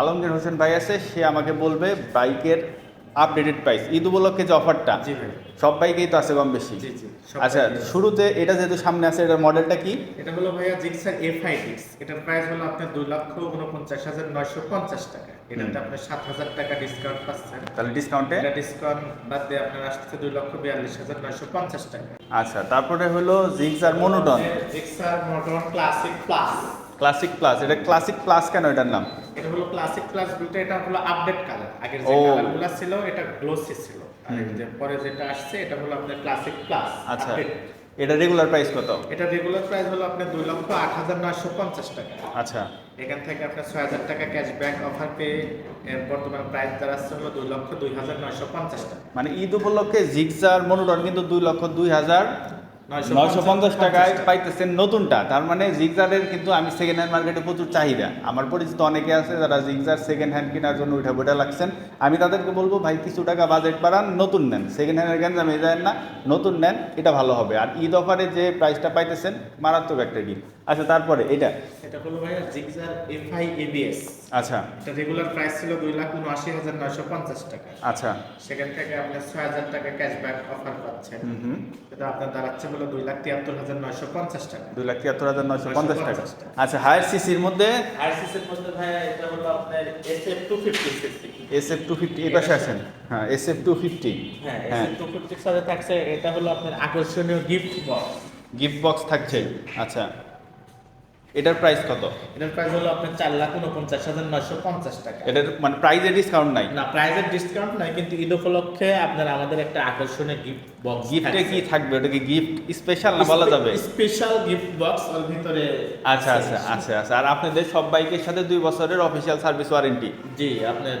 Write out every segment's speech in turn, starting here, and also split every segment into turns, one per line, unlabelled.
আলমগীর হোসেন ভাই আছে সে আমাকে বলবে বাইকের আপডেটেড প্রাইস ঈদ উপলক্ষে যে অফারটা
জি ভাই।
সব বাইকেই তো আছে কম বেশি
জি জি
আচ্ছা শুরুতে এটা যেহেতু সামনে আছে এটার মডেলটা কি?
এটা হলো ভাইয়া জিক্সার এফ আই ডিক্স এটার প্রাইস হলো আপনার দুই লক্ষ উনপঞ্চাশ হাজার নয়শো পঞ্চাশ টাকা। এটাতে আপনি সাত হাজার টাকা ডিসকাউন্ট পাচ্ছেন।
তাহলে ডিসকাউন্টে
এটা ডিসকাউন্ট বাদ দিয়ে আপনার আসছে দুই লক্ষ বিয়াল্লিশ হাজার নয়শো পঞ্চাশ টাকা।
আচ্ছা তারপরে হলো জিক্স আর মনোটন
জিক্সার মডন ক্লাসিক প্লাস
ক্লাসিক প্লাস এটা ক্লাসিক প্লাস কেন এটার নাম?
এটা হলো ক্লাসিক প্লাস বলতে এটা হলো আপডেট কালার আগের যে কালারগুলো ছিল এটা গ্লোসি ছিল। আর যে পরে যেটা আসছে এটা হলো আপনার ক্লাসিক প্লাস
আচ্ছা। এটা রেগুলার প্রাইস কত?
এটা রেগুলার প্রাইস হলো আপনার দুই লক্ষ আট হাজার নয়শো পঞ্চাশ টাকা।
আচ্ছা।
এখান থেকে আপনার ছয় হাজার টাকা ক্যাশব্যাক অফার পেয়ে এর বর্তমান প্রাইস দাঁড়াচ্ছে হলো দুই লক্ষ দুই হাজার নয়শো পঞ্চাশ টাকা।
মানে ঈদ উপলক্ষে আর মনোটন কিন্তু দুই লক্ষ দুই হাজার নয়শো পঞ্চাশ টাকায় পাইতেছেন নতুনটা। তার মানে জিগজারের কিন্তু আমি সেকেন্ড হ্যান্ড মার্কেটে প্রচুর চাহিদা। আমার পরিচিত অনেকে আছে যারা জিগজার সেকেন্ড হ্যান্ড কেনার জন্য উঠা বইটা লাগছেন। আমি তাদেরকে বলব ভাই কিছু টাকা বাজেট বাড়ান নতুন নেন। সেকেন্ড হ্যান্ডের গ্যাঞ্জামে যায় না নতুন নেন এটা ভালো হবে। আর ঈদ অফারে যে প্রাইসটা পাইতেছেন মারাত্মক একটা ডিল আচ্ছা তারপরে এটা
এটা হলো ভাইয়া জিগজার এফআই এবিএস।
আচ্ছা।
এটা রেগুলার প্রাইস ছিল দুই লাখ উনআশি হাজার নয়শো পঞ্চাশ টাকা।
আচ্ছা।
সেখান থেকে আপনি ছয় হাজার টাকা ক্যাশব্যাক অফার পাচ্ছেন।
হুম
এটা আপনার দাঁড়াচ্ছে হলো দুই লাখ তিয়াত্তর হাজার নয়শো পঞ্চাশ টাকা।
দুই লাখ তিয়াত্তর হাজার নয়শো পঞ্চাশ টাকা।
950 টাকা।
আচ্ছা হায়ার সিসির মধ্যে?
আরসিসির মধ্যে ভাইয়া এটা হলো আপনার SF two fifty CC
S F two fifty এই পাশে আছেন হ্যাঁ এস এফ টু ফিফটি।
হ্যাঁ এসএফ টু ফিফটির সাথে থাকছে এটা হলো আপনার আকর্ষণীয় গিফট বক্স
গিফট বক্স থাকছে। আচ্ছা। এটার প্রাইস কত?
এটার প্রাইস হলো আপনার চার লাখ উনপঞ্চাশ হাজার নয়শো পঞ্চাশ টাকা।
এটার মানে প্রাইজে ডিসকাউন্ট নাই?
না প্রাইজের ডিসকাউন্ট নাই কিন্তু ঈদ উপলক্ষে আপনার আমাদের একটা আকর্ষণীয় গিফট বক্স
গিফটে কি থাকবে? ওটা কি গিফট স্পেশাল না বলা যাবে?
স্পেশাল গিফট বক্স ওর ভিতরে
আচ্ছা আচ্ছা আচ্ছা আচ্ছা। আর আপনাদের সব বাইকের সাথে দুই বছরের অফিসিয়াল সার্ভিস ওয়ারেন্টি
জি আপনার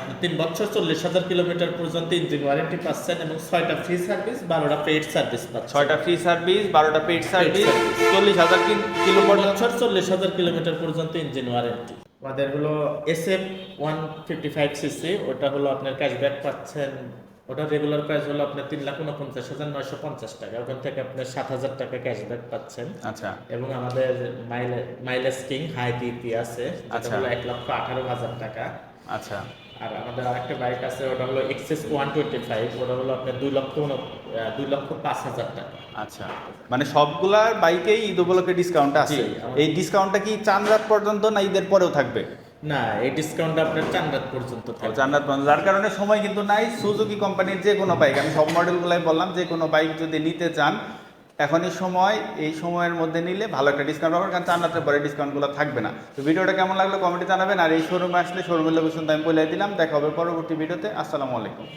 আপনি তিন বছর চল্লিশ হাজার কিলোমিটার পর্যন্ত ইঞ্জিন ওয়ারেন্টি পাচ্ছেন এবং ছয়টা ফ্রি সার্ভিস বারোটা পেড সার্ভিস পাচ্ছেন।
ছয়টা ফ্রি সার্ভিস বারোটা পেড সার্ভিস চল্লিশ হাজার কিলো
বছর চল্লিশ হাজার কিলোমিটার পর্যন্ত ইঞ্জিন ওয়ারেন্টি আমাদের হলো S F one fifty five CC ওটা হলো আপনার ক্যাশব্যাক পাচ্ছেন। ওটা রেগুলার প্রাইস হলো আপনার তিন লাখ উনপঞ্চাশ হাজার নয়শো পঞ্চাশ টাকা। ওখান থেকে আপনার সাত হাজার টাকা ক্যাশব্যাক পাচ্ছেন।
আচ্ছা।
এবং আমাদের মাইলে মাইলেজ কিং হাই ডিপি আছে
আচ্ছা।
এক লক্ষ আঠারো হাজার টাকা।
আচ্ছা।
আর আমাদের আরেকটা বাইক আছে ওটা হলো এক্সেস ওয়ান টোয়েন্টি ফাইভ ওটা হলো আপনার দুই লক্ষ দুই লক্ষ পাঁচ হাজার টাকা।
আচ্ছা। মানে সবগুলার বাইকেই ঈদ উপলক্ষে ডিসকাউন্ট আছে? এই ডিসকাউন্টটা কি চাঁদ রাত পর্যন্ত না ঈদের পরেও থাকবে?
না এই ডিসকাউন্ট আপনার চান রাত পর্যন্ত থাকবে।
জান্নাত পর্যন্ত। যার কারণে সময় কিন্তু নাই। সুজুকি কোম্পানির যে কোনো বাইক আমি সব মডেলগুলাই বললাম যে কোনো বাইক যদি নিতে চান এখনই সময়, এই সময়ের মধ্যে নিলে ভালো একটা ডিসকাউন্ট পাবেন, কারণ চান্নাতের পরে ডিসকাউন্টগুলো থাকবে না। তো ভিডিওটা কেমন লাগল কমেন্টে জানাবেন, আর এই শোরুমে আসলে শোরুমের লোকেশন আমি বলে দিলাম, দেখা হবে পরবর্তী ভিডিওতে, আসসালামু আলাইকুম।